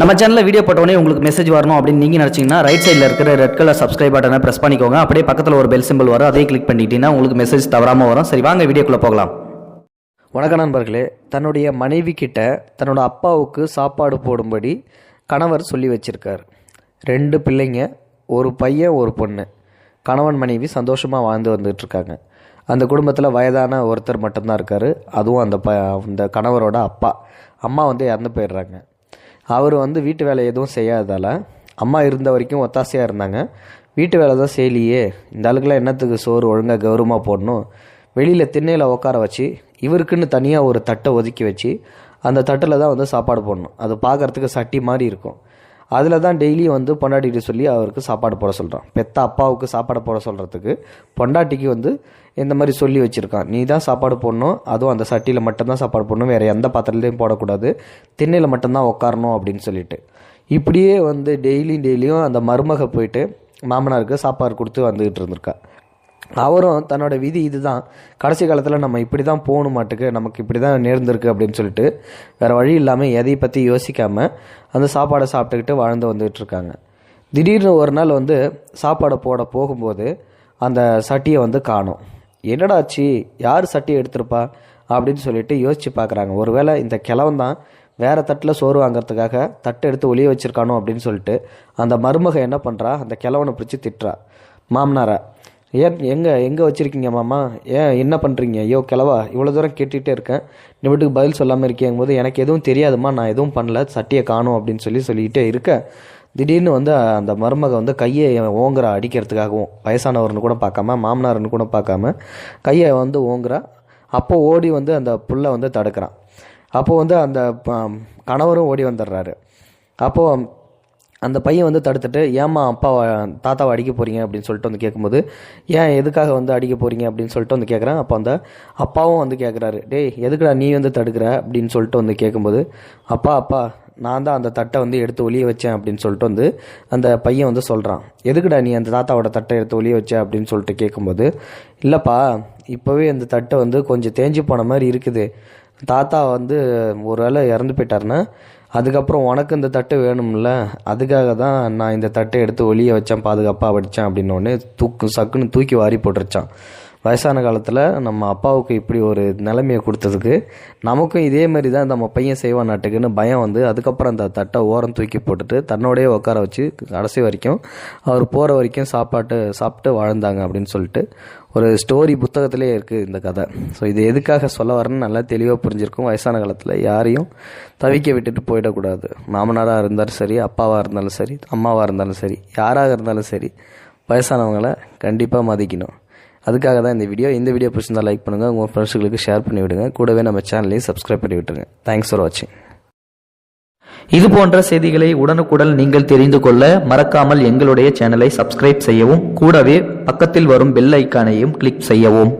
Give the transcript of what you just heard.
நம்ம சேனலில் வீடியோ போட்டோடனே உங்களுக்கு மெசேஜ் வரணும் அப்படின்னு நீங்கள் நினச்சிங்கன்னா ரைட் சைடில் இருக்கிற ரெட் கலர் சப்ஸ்கிரைப் பட்டனை ப்ரெஸ் பண்ணிக்கோங்க. அப்படியே பக்கத்தில் ஒரு பெல் சிம்பிள் வரும். அதையும் கிளிக் பண்ணிட்டீங்கன்னா உங்களுக்கு மெசேஜ் தவறாமல் வரும். சரி வாங்க வீடியோக்குள்ளே போகலாம். வணக்க நண்பர்களே. தன்னுடைய மனைவி கிட்ட தன்னோட அப்பாவுக்கு சாப்பாடு போடும்படி கணவர் சொல்லி வச்சிருக்கார். ரெண்டு பிள்ளைங்க ஒரு பையன் ஒரு பொண்ணு. கணவன் மனைவி சந்தோஷமாக வாழ்ந்து வந்துகிட்ருக்காங்க. அந்த குடும்பத்தில் வயதான ஒருத்தர் மட்டும்தான் இருக்கார். அதுவும் அந்த ப அந்த கணவரோட அப்பா. அம்மா வந்து இறந்து போயிடுறாங்க. அவர் வந்து வீட்டு வேலை எதுவும் செய்யாததால் அம்மா இருந்த வரைக்கும் ஒத்தாசையாக இருந்தாங்க. வீட்டு வேலை தான் செய்யலையே. இந்த ஆளுக்கெல்லாம் என்னத்துக்கு சோறு ஒழுங்காக கௌரவமாக போடணும்? வெளியில் திண்ணையில் உட்கார வச்சு இவருக்குன்னு தனியாக ஒரு தட்டை ஒதுக்கி வச்சு அந்த தட்டில் தான் வந்து சாப்பாடு போடணும். அது பார்க்குறதுக்கு சட்டி மாதிரி இருக்கும். அதில் தான் டெய்லியும் வந்து பொண்டாட்டிகிட்ட சொல்லி அவருக்கு சாப்பாடு போட சொல்கிறான் பெத்த அப்பாவுக்கு சாப்பாடு போட சொல்கிறதுக்கு பொண்டாட்டிக்கு வந்து இந்த மாதிரி சொல்லி வச்சுருக்கான். நீ தான் சாப்பாடு போடணும் அதுவும் அந்த சட்டியில் மட்டும்தான் சாப்பாடு போடணும் வேறு எந்த பாத்திரத்துலையும் போடக்கூடாது. திண்ணையில் மட்டும்தான் உட்காரணும் அப்படின்னு சொல்லிட்டு. இப்படியே வந்து டெய்லியும் டெய்லியும் அந்த மருமக போயிட்டு மாமனாருக்கு சாப்பாடு கொடுத்து வந்துக்கிட்டு இருந்திருக்கா. அவரும் தன்னோட விதி இதுதான். கடைசி காலத்தில் நம்ம இப்படி தான் போகணும் மாட்டுக்கு நமக்கு இப்படி தான் நேர்ந்திருக்கு அப்படின்னு சொல்லிட்டு வேறு வழி இல்லாமல் எதை பற்றி யோசிக்காமல் அந்த சாப்பாடை சாப்பிட்டுக்கிட்டு வாழ்ந்து வந்துகிட்டு இருக்காங்க திடீர்னு ஒரு நாள் வந்து சாப்பாடை போட போகும்போது அந்த சட்டியை வந்து காணும். என்னடாச்சு யார் சட்டியை எடுத்திருப்பா? அப்படின்னு சொல்லிட்டு யோசித்து பார்க்குறாங்க ஒருவேளை இந்த கிழவன் தான் வேறு தட்டில் சோறு வாங்குறதுக்காக தட்டை எடுத்து ஒளிய வச்சுருக்கானோ அப்படின்னு சொல்லிட்டு அந்த மருமக என்ன பண்ணுறா அந்த கிழவனை பிடிச்சி திட்டுறா. மாமனாரை ஏன் எங்கே எங்கே வச்சுருக்கீங்க மாமா? ஏன் என்ன பண்ணுறீங்க ஐயோ கிளவா இவ்வளோ தூரம் கேட்டுகிட்டே இருக்கேன். நீ வீட்டுக்கு பதில் சொல்லாமல் இருக்கேங்கும் போது எனக்கு எதுவும் தெரியாதும்மா நான் எதுவும் பண்ணல சட்டியை காணும் அப்படின்னு சொல்லி சொல்லிக்கிட்டே இருக்க திடீர்னு வந்து அந்த மருமக வந்து கையை ஓங்குறா அடிக்கிறதுக்காகவும் வயசானவர்னு கூட பார்க்காம மாமனார்னு கூட பார்க்காம கையை வந்து ஓங்குறா. அப்போ ஓடி வந்து அந்த புல்லை வந்து தடுக்கிறான். அப்போது வந்து அந்த ப- கணவரும் ஓடி வந்துடுறாரு. அப்போது அந்த பையன் வந்து தடுத்துட்டு ஏம்மா அப்பாவை தாத்தாவை அடிக்க போகிறீங்க அப்படின்னு சொல்லிட்டு வந்து கேட்கும்போது ஏன் எதுக்காக வந்து அடிக்க போகிறீங்க அப்படின்னு சொல்லிட்டு வந்து கேட்குறேன் அப்போ அந்த அப்பாவும் வந்து கேட்குறாரு டேய் எதுக்குடா நீ வந்து தடுக்கிற? அப்படின்னு சொல்லிட்டு வந்து கேட்கும்போது அப்பா அப்பா நான் தான் அந்த தட்டை வந்து எடுத்து ஒளிய வச்சேன். அப்படின்னு சொல்லிட்டு வந்து அந்த பையன் வந்து சொல்கிறான் எதுக்குடா நீ அந்த தாத்தாவோட தட்டை எடுத்து ஒளிய வச்ச? அப்படின்னு சொல்லிட்டு கேட்கும்போது இல்லைப்பா இப்போவே அந்த தட்டை வந்து கொஞ்சம் தேஞ்சு போன மாதிரி இருக்குது. தாத்தா வந்து ஒரு வேளை இறந்து போயிட்டாருன்னா அதுக்கப்புறம் உனக்கு இந்த தட்டு வேணும்ல அதுக்காக தான் நான் இந்த தட்டை எடுத்து ஒளிய வச்சேன் பாதுகாப்பாக வடித்தேன் அப்படின்னோடனே தூக்கு சக்குன்னு தூக்கி வாரி போட்டுருச்சான். வயசான காலத்தில் நம்ம அப்பாவுக்கு இப்படி ஒரு நிலைமையை கொடுத்ததுக்கு நமக்கும் இதே மாதிரி தான் நம்ம பையன் செய்வான் நாட்டுக்குன்னு பயம் வந்து அதுக்கப்புறம் அந்த தட்டை ஓரம் தூக்கி போட்டுட்டு தன்னோடய உட்கார வச்சு கடைசி வரைக்கும் அவர் போகிற வரைக்கும் சாப்பாட்டு சாப்பிட்டு வாழ்ந்தாங்க அப்படின்னு சொல்லிட்டு ஒரு ஸ்டோரி புத்தகத்திலே இருக்குது இந்த கதை. ஸோ இது எதுக்காக சொல்ல வரேன்னு நல்லா தெளிவாக புரிஞ்சிருக்கும். வயசான காலத்தில் யாரையும் தவிக்க விட்டுட்டு போயிடக்கூடாது. மாமனாராக இருந்தாலும் சரி அப்பாவாக இருந்தாலும் சரி அம்மாவாக இருந்தாலும் சரி யாராக இருந்தாலும் சரி வயசானவங்களை கண்டிப்பாக மதிக்கணும். அதுக்காக தான் இந்த வீடியோ. இந்த வீடியோ பிடிச்சிருந்தா லைக் பண்ணுங்கள் உங்கள் ஃப்ரெண்ட்ஸுகளுக்கு ஷேர் பண்ணி விடுங்க. கூடவே நம்ம சேனலையும் சப்ஸ்கிரைப் பண்ணி விட்டுருங்க. தேங்க்ஸ் ஃபார் வாட்சிங் இது போன்ற செய்திகளை உடனுக்குடன் நீங்கள் தெரிந்து கொள்ள மறக்காமல் எங்களுடைய சேனலை சப்ஸ்கிரைப் செய்யவும் கூடவே பக்கத்தில் வரும் பெல் ஐக்கானையும் கிளிக் செய்யவும்.